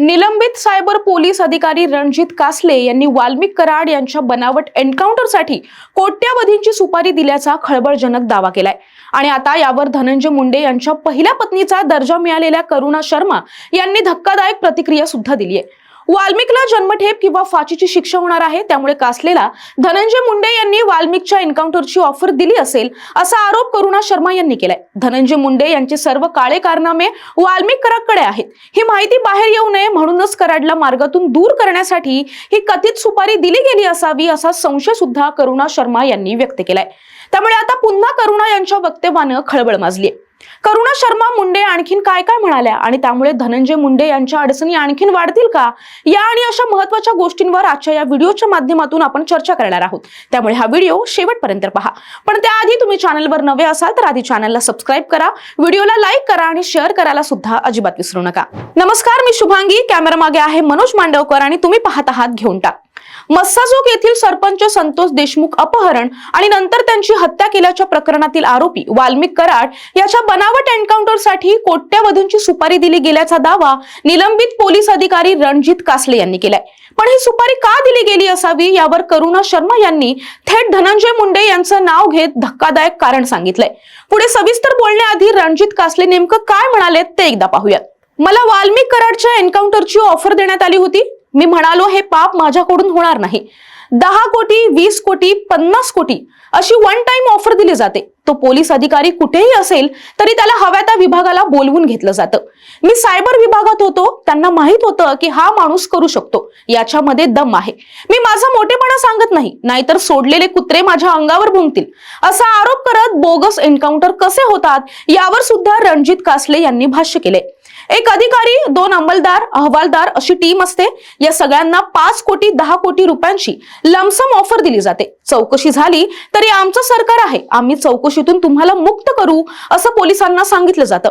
निलंबित cyber police अधिकारी रणजित कासले यांनी वाल्मिक कराड यांच्या बनावट एन्काउंटरसाठी कोट्यावधींची सुपारी दिल्याचा खळबळजनक दावा केलाय. आणि आता यावर धनंजय मुंडे यांच्या पहिल्या पत्नीचा दर्जा मिळालेल्या करुणा शर्मा यांनी धक्कादायक प्रतिक्रिया सुद्धा दिली आहे वाल्मिकला जन्मठेप किंवा फाशीची शिक्षा होणार आहे त्यामुळे कासलेला धनंजय मुंडे यांनी वाल्मिकच्या एन्काउंटरची ऑफर दिली असेल असा आरोप करुणा शर्मा यांनी केलाय. धनंजय मुंडे यांचे सर्व काळे कारनामे वाल्मिक कराडकडे आहेत. ही माहिती बाहेर येऊ नये म्हणूनच कराडला मार्गातून दूर करण्यासाठी ही कथित सुपारी दिली गेली असावी असा संशय सुद्धा करुणा शर्मा यांनी व्यक्त केलाय. त्यामुळे आता पुन्हा करुणा यांच्या वक्तव्यानं खळबळ माजली आहे करुणा शर्मा मुंडे आणखीन काय काय म्हणाल्या? आणि त्यामुळे धनंजय मुंडे यांच्या अडचणी आणखीन वाढतील का? या आणि अशा महत्त्वाच्या गोष्टींवर आजच्या या व्हिडिओच्या माध्यमातून आपण चर्चा करणार आहोत. त्यामुळे हा व्हिडिओ शेवटपर्यंत पहा. पण त्याआधी तुम्ही चॅनलवर नवे असाल तर आधी चॅनलला सबस्क्राईब करा. व्हिडिओला लाईक करा आणि शेअर करायला सुद्धा अजिबात विसरू नका. नमस्कार मी शुभांगी. कॅमेरा मागे आहे मनोज मांडवकर आणि तुम्ही पाहत आहात घेऊन टाक. मस्साजोग येथील सरपंच संतोष देशमुख अपहरण आणि नंतर त्यांची हत्या केल्याच्या प्रकरणातील आरोपी वाल्मिक कराड याच्या बनावट एन्काउंटरसाठी कोट्यवधींची सुपारी दिली गेल्याचा दावा निलंबित पोलीस अधिकारी रणजित कासले यांनी केलाय. पण ही सुपारी का दिली गेली असावी यावर करुणा शर्मा यांनी थेट धनंजय मुंडे यांचं नाव घेत धक्कादायक कारण सांगितलंय. पुढे सविस्तर बोलण्याआधी रणजित कासले नेमकं काय म्हणाले ते एकदा पाहूयात. मला वाल्मिक कराडच्या एन्काउंटरची ऑफर देण्यात आली होती. मी म्हणालो हे पाप माझ्याकडून होणार नाही. दहा कोटी वीस कोटी पन्नास कोटी अशी वन टाइम ऑफर दिली जाते. तो पोलीस अधिकारी कुठेही असेल तरी त्याला हव्या त्या विभागाला बोलवून घेतलं जातं. मी सायबर विभागात होतो त्यांना माहीत होतं की हा माणूस करू शकतो. याच्यामध्ये दम आहे. मी माझा मोठेपणा सांगत नाही नाहीतर सोडलेले कुत्रे माझ्या अंगावर भुंकतील. असा आरोप करत बोगस एन्काउंटर कसे होतात यावर सुद्धा रणजित कासले यांनी भाष्य केले एक अधिकारी दोन अंमलदार अहवालदार अशी टीम असते. या सगळ्यांना पाच कोटी दहा कोटी रुपयांची लमसम ऑफर दिली जाते. चौकशी झाली तरी आमचं सरकार आहे. आम्ही चौकशीतून तुम्हाला मुक्त करू असं पोलिसांना सांगितलं जातं.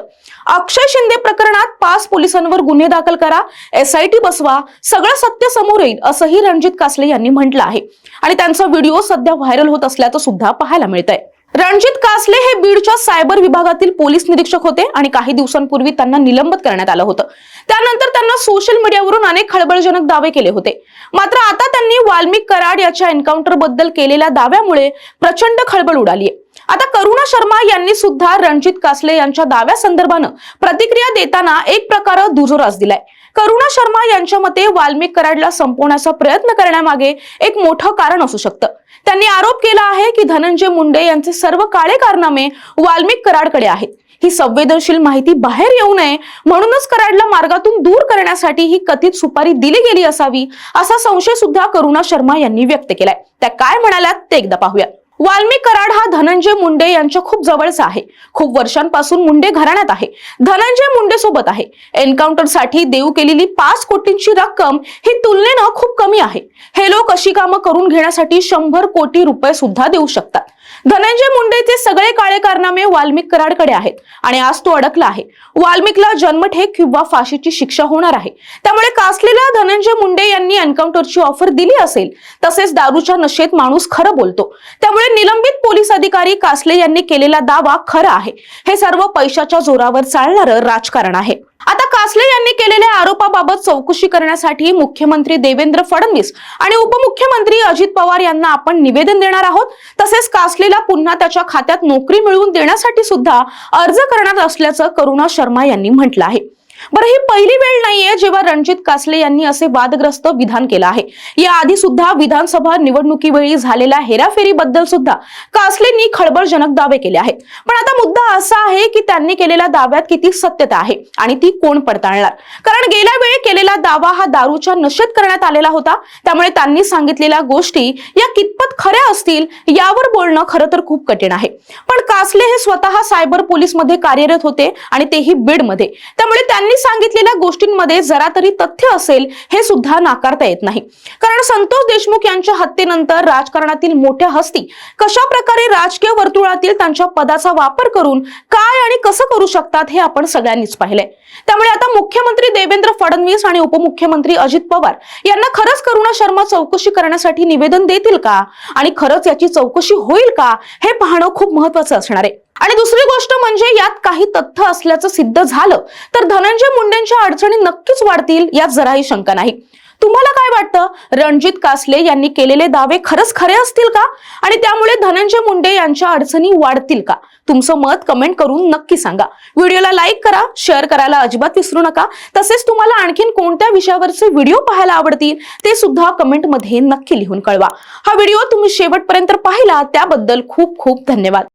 अक्षय शिंदे प्रकरणात पाच पोलिसांवर गुन्हे दाखल करा एसआयटी बसवा सगळं सत्य समोर येईल असंही रणजित कासले यांनी म्हटलं आहे. आणि त्यांचा व्हिडिओ सध्या व्हायरल होत असल्याचं सुद्धा पाहायला मिळत आहे रणजित कासले हे बीडच्या सायबर विभागातील पोलीस निरीक्षक होते आणि काही दिवसांपूर्वी त्यांना निलंबित करण्यात आलं होतं. त्यानंतर त्यांना सोशल मीडियावरून अनेक खळबळजनक दावे केले होते. मात्र आता त्यांनी वाल्मिक कराड याच्या एन्काउंटरबद्दल केलेल्या दाव्यामुळे प्रचंड खळबळ उडालीये. आता करुणा शर्मा यांनी सुद्धा रणजित कासले यांच्या दाव्या संदर्भानं प्रतिक्रिया देताना एक प्रकार दुजोरास दिलाय. करुणा शर्मा यांच्या मते वाल्मिक कराडला संपवण्याचा प्रयत्न करण्यामागे एक मोठं कारण असू शकतं. त्यांनी आरोप केला आहे की धनंजय मुंडे यांचे सर्व काळे कारनामे वाल्मिक कराडकडे आहेत. ही संवेदनशील माहिती बाहेर येऊ नये म्हणूनच कराडला मार्गातून दूर करण्यासाठी ही कथित सुपारी दिली गेली असावी असा संशय सुद्धा करुणा शर्मा यांनी व्यक्त केलाय. त्या काय म्हणाल्यात ते एकदा पाहूया. वाल्मी कराड हा धनंजय मुंडे यांच्या खूप जवळचा आहे. खूप वर्षांपासून मुंडे घराण्यात आहे. धनंजय मुंडे सोबत आहे. एन्काउंटरसाठी देऊ केलेली पाच कोटींची रक्कम ही तुलनेनं खूप कमी आहे. हे लोक अशी कामं करून घेण्यासाठी शंभर कोटी रुपये सुद्धा देऊ शकतात. धनंजय मुंडेचे सगळे काळे कारनामे वाल्मिक कराडकडे आहेत आणि आज तो अडकला आहे. वाल्मिकला जन्मठेक किंवा फाशीची शिक्षा होणार आहे. त्यामुळे कासलेला धनंजय मुंडे यांनी एन्काउंटरची ऑफर दिली असेल तसेच दारूच्या नशेत माणूस खरं बोलतो. त्यामुळे निलंबित पोलीस अधिकारी कासले यांनी केलेला दावा खरा आहे. हे सर्व पैशाच्या जोरावर चालणारं राजकारण आहे. आता कासले यांनी केलेल्या आरोपाबाबत चौकशी करण्यासाठी मुख्यमंत्री देवेंद्र फडणवीस आणि उपमुख्यमंत्री अजित पवार यांना आपण निवेदन देणार आहोत. तसेच कासलेला पुन्हा त्याच्या खात्यात नोकरी मिळवून देण्यासाठी सुद्धा अर्ज करणार असल्याचं करुणा शर्मा यांनी म्हटलं आहे. बरं ही पहिली वेळ नाहीये जेव्हा रणजित कासले यांनी असे वादग्रस्त विधान केलं आहे. या आधी सुद्धा विधानसभा निवडणुकीवेळी झालेल्या हेराफेरीबद्दल सुद्धा कासलेंनी खळबळजनक दावे केले आहेत. पण आता मुद्दा असा आहे की त्यांनी केलेल्या दाव्यात किती सत्यता आहे आणि ती कोण पडताळणार? कारण गेल्या वेळी केलेला दावा हा दारूच्या नशेत करण्यात आलेला होता. त्यामुळे त्यांनी सांगितलेल्या गोष्टी या कितपत खऱ्या असतील यावर बोलणं खरं तर खूप कठीण आहे. पण कासले हे स्वतः सायबर पोलीसमध्ये कार्यरत होते आणि तेही बीडमध्ये त्यामुळे त्यांनी सांगितलेल्या गोष्टींमध्ये जरा तरी तथ्य असेल हे सुद्धा नाकारता येत नाही. कारण संतोष देशमुख यांच्या हत्येनंतर राजकारणातील मोठ्या हस्ती कशा प्रकारे राजकीय वर्तुळातील त्यांच्या पदाचा वापर करून काय आणि कसं करू शकतात हे आपण सगळ्यांनीच पाहिलंय. त्यामुळे आता मुख्यमंत्री देवेंद्र फडणवीस आणि उपमुख्यमंत्री अजित पवार यांना खरंच करुणा शर्मा चौकशी करण्यासाठी निवेदन देतील का? आणि खरंच याची चौकशी होईल का? हे पाहणं खूप महत्वाचं असणार आहे. आणि दुसरी गोष्ट म्हणजे यात काही तथ्य असल्याचं सिद्ध झालं तर धनंजय मुंडेंच्या अडचणी नक्कीच वाढतील यात जराही शंका नाही. तुम्हाला काय वाटतं? रणजित कासले यांनी केलेले दावे खरंच खरे असतील का? आणि त्यामुळे धनंजय मुंडे यांच्या अडचणी वाढतील का? तुमचं मत कमेंट करून नक्की सांगा. व्हिडिओला लाईक करा शेअर करायला अजिबात विसरू नका. तसेच तुम्हाला आणखीन कोणत्या विषयावरचे व्हिडिओ पाहायला आवडतील ते सुद्धा कमेंटमध्ये नक्की लिहून कळवा. हा व्हिडिओ तुम्ही शेवटपर्यंत पाहिला त्याबद्दल खूप खूप धन्यवाद.